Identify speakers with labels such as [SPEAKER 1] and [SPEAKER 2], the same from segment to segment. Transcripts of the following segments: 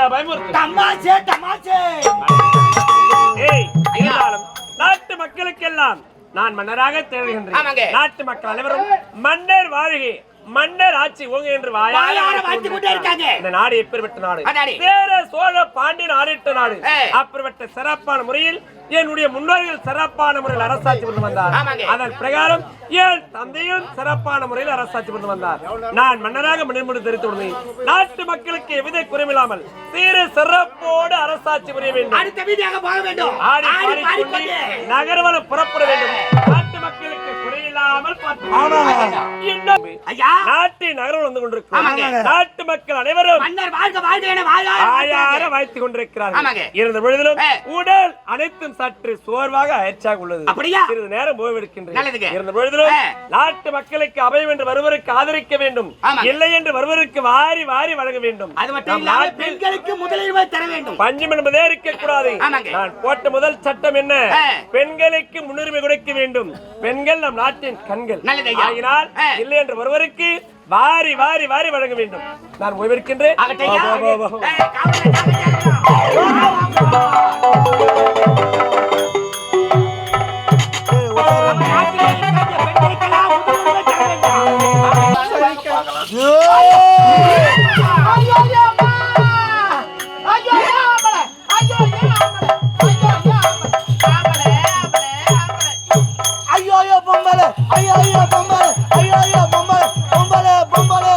[SPEAKER 1] என்ற பயமுறுத்து. ஏய் இருந்தாலும் நாட்டு மக்களுக்கெல்லாம் நான் மன்னராக. தேடுகின்றேன் நாட்டு மக்கள் அனைவரும் மன்னர் வாழ்க. மன்னர் ஆட்சி ஓங்க என்று
[SPEAKER 2] இருக்காங்க.
[SPEAKER 1] இந்த நாடு எப்பேற்பட்ட நாடு. சேர சோழ பாண்டியன் ஆடிட்ட நாடு.
[SPEAKER 3] ஏ.
[SPEAKER 1] அப்படிப்பட்ட சிறப்பான முறையில் என்னுடைய முன்னோர்கள் சிறப்பான முறையில் அரசாட்சி கொண்டு வந்தார். அதன் பிரகாரம் என் தந்தையும் சிறப்பான முறையில் அரசாட்சி கொண்டு வந்தார். நான் மன்னராக மணிமுடி தெரிவித்து விடுவேன் நாட்டு மக்களுக்கு எவ்வித குறைவில்லாமல் சீர சிறப்போடு அரசாட்சி புரிய வேண்டும். நகர்வனம் புறப்பட வேண்டும். நகரம் வந்து. நாட்டு மக்கள் அனைவரும் ஆயார கொண்டிருக்கிறார்கள். இருந்த பொழுதிலும். உடல் அனைத்தும் சற்று சோர்வாக அயற்சியாக உள்ளது? சிறிது நேரம்
[SPEAKER 3] நல்லதுங்க.
[SPEAKER 1] ஓய்வெடுக்கின்றேன் இருந்த பொழுதிலும்
[SPEAKER 3] ஏ.
[SPEAKER 1] நாட்டு மக்களுக்கு அபயம் என்று வருவருக்கு ஆதரிக்க வேண்டும். இல்லை என்று வருவருக்கு வாரி வாரி வழங்க வேண்டும்
[SPEAKER 2] அது மட்டும் பெண்களுக்கு தர வேண்டும்
[SPEAKER 1] பஞ்சம் என்பதே இருக்க கூடாது
[SPEAKER 3] ஆமாங்க.
[SPEAKER 1] நான் போட்ட முதல் சட்டம் என்ன. பெண்களுக்கு முன்னுரிமை கொடுக்க வேண்டும் பெண்கள் நம் நாட்டின் கண்கள்.
[SPEAKER 3] நல்லது.
[SPEAKER 1] ஆகினால். இல்லை என்று ஒருவருக்கு வாரி வாரி வாரி வழங்க வேண்டும். நான் ஓய்வெடுக்கின்றேன்.
[SPEAKER 2] ஆகட்டையா?
[SPEAKER 4] ஐயோ ஐயோ பொம்பளை. ஐயோ ஐயோ பொம்பளை. பொம்பளை பொம்பளை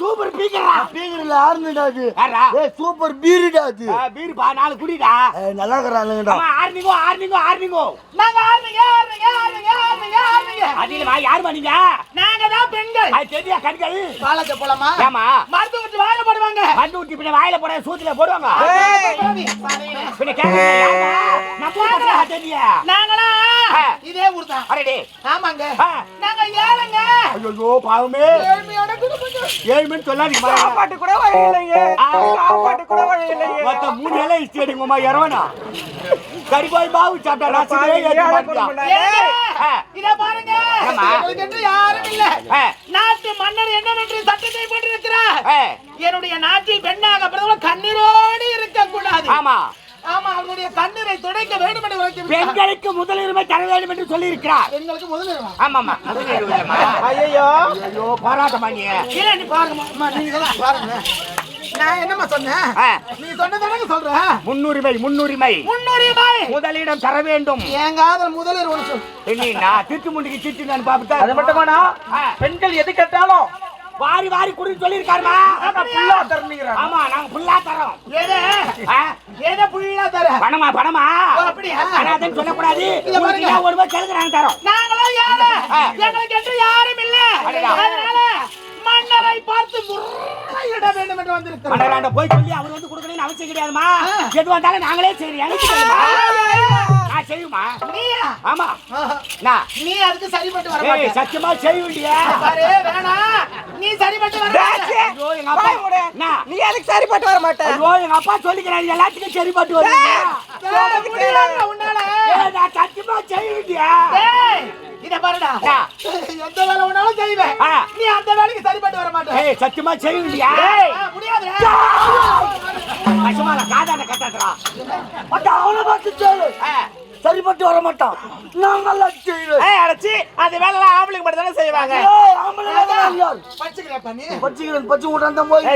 [SPEAKER 2] சூப்பர் பீக்கரா.
[SPEAKER 4] அது
[SPEAKER 2] யாரா?
[SPEAKER 4] ஏய் சூப்பர் பீருடா அது
[SPEAKER 2] ஆ, பீரு பா, நாலு குடிடா.
[SPEAKER 4] நல்லா இருக்கிறானுங்கடா
[SPEAKER 2] அம்மா, ஆறுனிங்கோ, ஆறுனிங்கோ, ஆறுனிங்கோ. அதில வா, யாரும்மா நீங்க? அது தெரியா, கண்கள்? ஏம்மா? மருந்து ஊத்தி பின்ன வாயில போட சூத்துல போடுவாங்க பின்ன கேக்குறீங்க? நம்ம தெரியா?
[SPEAKER 5] இதே ஊர் தான். ஆமாங்க
[SPEAKER 2] ஆ.
[SPEAKER 5] நாங்க ஏழைங்க
[SPEAKER 2] ஐயோ, பாவமே
[SPEAKER 5] ஏழ்மையோட குடும்பம்
[SPEAKER 2] ஏழ்மைன்னு சொல்லாதீங்கம்மா.
[SPEAKER 5] சாப்பாட்டு கூட வழி இல்லைங்க
[SPEAKER 2] ஆ.
[SPEAKER 5] சாப்பாட்டு கூட வழி இல்லைங்க
[SPEAKER 2] மொத்தம் மூணு இலை இஷ்டி எடுங்கம்மா, இரவனா. கறிபாய் பாவு சாப்பிட்டா ஏத்தி.
[SPEAKER 5] இத பாருங்க என்று யாரும் இல்ல. நாட்டு மன்னர் என்னவென்று சட்டத்தை போட்டிருக்கிறார்
[SPEAKER 2] ஆ.
[SPEAKER 5] என்னுடைய நாட்டில் பெண்ணாக பிறந்தவள் கண்ணீரோடு இருக்க கூடாது
[SPEAKER 2] ஆமா
[SPEAKER 5] ஆமா அவர்களுடைய கண்ணீரை துடைக்க வேண்டும் என்று.
[SPEAKER 2] பெண்களுக்கு முதலுரிமை தர வேண்டும் என்று சொல்லி இருக்கிறார்
[SPEAKER 5] எங்களுக்கு முதலில்
[SPEAKER 2] ஆமாமா முதலுரிமை
[SPEAKER 5] ஐயோ
[SPEAKER 2] ஐயோ போராட்டமா நீ?
[SPEAKER 5] இல்ல நீ பாருங்கம்மா. அம்மா, நீங்க பாருங்க. நான் என்னம்மா சொன்னேன். நீ சொன்னதானங்க சொல்ற.
[SPEAKER 2] முன்னுரிமை முன்னுரிமை.
[SPEAKER 5] முன்னுரிமை.
[SPEAKER 2] முதலிடம் தர வேண்டும்.
[SPEAKER 5] என் காதல் முதலில் ஒன்று சொல்.
[SPEAKER 2] என்ன, நான் திட்டு முண்டிக்கு திட்டு நான் பாப்பிட்டா
[SPEAKER 6] அது மட்டுமாண்ணா? பெண்கள் எது கேட்டாலும்.
[SPEAKER 2] வாரி வாரி குடுன்னு சொல்லியிருக்காருமா?
[SPEAKER 6] ஃபுல்லா தரணுங்கிறாங்க.
[SPEAKER 2] ஆமா நாங்க ஃபுல்லா தரோம்?
[SPEAKER 5] எதை புள்ளா தர?
[SPEAKER 2] பணமா பணமா?
[SPEAKER 5] ஓ, அப்படியா?
[SPEAKER 2] அனாதன்னு சொல்லக்கூடாது. ஒரு ரூபாய் தரோம்.
[SPEAKER 5] நாங்களும். எங்களுக்கு என்று யாரும் இல்ல. அதனால மன்னரை பார்த்து முறையிட வேண்டும் என்று வந்திருக்கிறோம்.
[SPEAKER 2] மன்னராண்ட போய் சொல்லி அவர் வந்து கொடுக்கணும்னு அவசியம் கிடையாதுமா? எது வந்தாலும் நாங்களே சரி நான் செய்யுமா?
[SPEAKER 5] நீயா?
[SPEAKER 2] ஆமா. நான்.
[SPEAKER 5] நீ அதுக்கு சரிப்பட்டு வர
[SPEAKER 2] சத்தியமா
[SPEAKER 5] பாரு வேணாம். நீ சரிப்பட்டு வர.
[SPEAKER 2] ஐயோ எங்க அப்பா. நான்
[SPEAKER 6] நீ எதுக்கு சரிப்பட்டு வர மாட்டேன்
[SPEAKER 2] ஐயோ எங்க அப்பா சொல்லிக்கிறாரு எல்லாத்துக்கும் சரிப்பட்டு வருவீங்க
[SPEAKER 5] டேய், முடியலடா உன்னால.
[SPEAKER 2] நான் சத்தியமா செய்யுண்டியா
[SPEAKER 5] டேய், இத பாருடா. எந்த வேலை வேணாலும் செய்வேன். நீ அந்த வேலைக்கு சரிப்பட்டு வர மாட்டே.
[SPEAKER 2] ஏய் சத்தியமா
[SPEAKER 4] அவனை பார்த்து சொல்லு. சரிப்பட்டு வர மாட்டான்
[SPEAKER 6] ஏய் அடைச்சி. அந்த வேலைலாம் ஆம்பளைங்க மட்டும் தானே செய்வாங்க.
[SPEAKER 4] பச்சிக்கிறேன், பச்சி விட்டான் தான் போய்.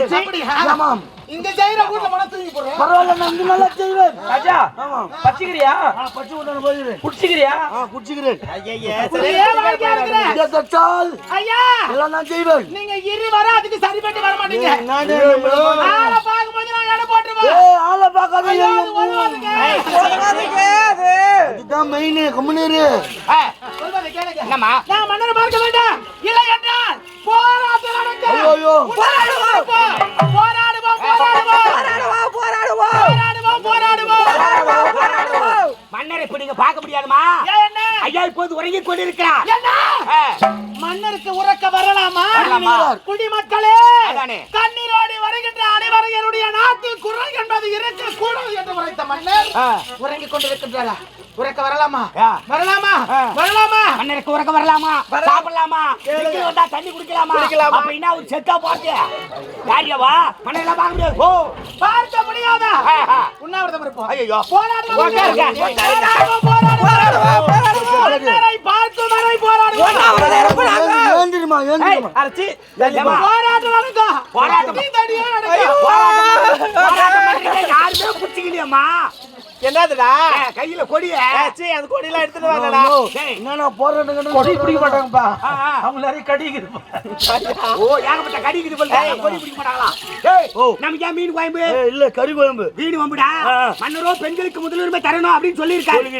[SPEAKER 4] ஆமாம்.
[SPEAKER 5] இங்க செய்யற வீட்டுல மன தூங்கி
[SPEAKER 4] பரவாயில்ல, நான் இங்க நல்லா செய்வேன்.
[SPEAKER 6] ராஜா
[SPEAKER 4] ஆமாம்.
[SPEAKER 6] பச்சிக்கிறியா?
[SPEAKER 4] பச்சி விட்டான் போயிடுறேன்.
[SPEAKER 6] குடிச்சிக்கிறியா?
[SPEAKER 4] ஆ, குடிச்சுக்கிறேன். இதை தச்சால்
[SPEAKER 5] ஐயா!
[SPEAKER 4] எல்லாம் நான் செய்வேன்.
[SPEAKER 5] நீங்க இரு வர அதுக்கு சரிப்பட்டு வர மாட்டீங்க.
[SPEAKER 4] நானே
[SPEAKER 5] ஆளை பார்க்கும்போது நான் எடை போட்டுருவேன்.
[SPEAKER 4] ஏய், ஆளை பார்க்காத,
[SPEAKER 5] ஐயா, அது
[SPEAKER 4] எங்க
[SPEAKER 5] வருவாதுங்க.
[SPEAKER 4] இதுதான் மெயின் கம்முனீரு.
[SPEAKER 2] என்னம்மா?
[SPEAKER 5] நான் மன்னரை பார்க்க வேண்டாம். இல்லை என்றால் போராட்டம்
[SPEAKER 4] ஐயோ.
[SPEAKER 5] போராடுவோம். போராடுவோம் போராடுவோம். போராடுவோம் போராடுவோம்.
[SPEAKER 2] மன்னரை இப்ப நீங்க பார்க்க முடியாதுமா ஐயா இப்போது உறங்கிக் கொண்டிருக்கிறார்.
[SPEAKER 5] மன்னருக்கு உறக்க வரலாமா? குடிமக்களே
[SPEAKER 2] அதானே.
[SPEAKER 5] கண்ணீரோடி வருகின்ற அனைவரும் என்னுடைய நாட்டில் குரல் என்பது இருக்க கூடாது என்று உரைத்த மன்னர். உறங்கிக் கொண்டிருக்கின்றாரா? உறக்க வரலாமா. வரலாமா. வரலாமா?
[SPEAKER 2] மன்னருக்கு உறக்க வரலாமா? சாப்பிடலாமா? வந்தா தண்ணி குடிக்கலாமா?
[SPEAKER 6] குடிக்கலாமா?
[SPEAKER 2] அப்படின்னா ஒரு செத்தா போட்டு யாரியவா மன்னரெல்லாம் பார்க்க முடியாது ஓ
[SPEAKER 5] பார்க்க முடியாதா. உண்ணாவிரதம் இருப்போம்.
[SPEAKER 2] ஐயோ
[SPEAKER 5] போராடுவோம். பார்க்கும் வரை போராடுவோம்.
[SPEAKER 2] ஏம்மா,
[SPEAKER 5] போராட்டம்
[SPEAKER 2] யாருமே புடிச்சுக்கலையேம்மா.
[SPEAKER 6] என்னதுடா?
[SPEAKER 2] கையில கொடிய
[SPEAKER 6] அந்த கொடியெல்லாம் எடுத்துட்டு வாங்கடா.
[SPEAKER 2] டேய்,
[SPEAKER 4] என்னண்ணா போராட்டம்
[SPEAKER 6] கொடி பிடிக்க மாட்டாங்கப்பா.
[SPEAKER 2] ஆ, ஆ.
[SPEAKER 6] அவங்க நிறைய கடிக்குது
[SPEAKER 2] ஓ ஏகப்பட்ட கடி இருக்குது போல கொடி பிடிக்க மாட்டாங்களா? டேய், நமக்கு ஏன் மீன் குழம்பு?
[SPEAKER 4] இல்ல கறி குழம்பு.
[SPEAKER 2] வீடு வம்புடா? மன்னரோ பெண்களுக்கு முதலுரிமை தரணும் அப்படின்னு சொல்லியிருக்காரு.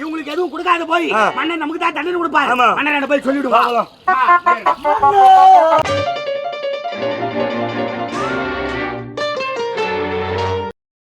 [SPEAKER 2] இவங்களுக்கு எதுவும் கொடுக்காத போய் மன்னன் நமக்கு தான் தண்டனை கொடுப்பாரு.
[SPEAKER 4] ஆமா.
[SPEAKER 2] மன்னர் போய் சொல்லிடுவாங்க.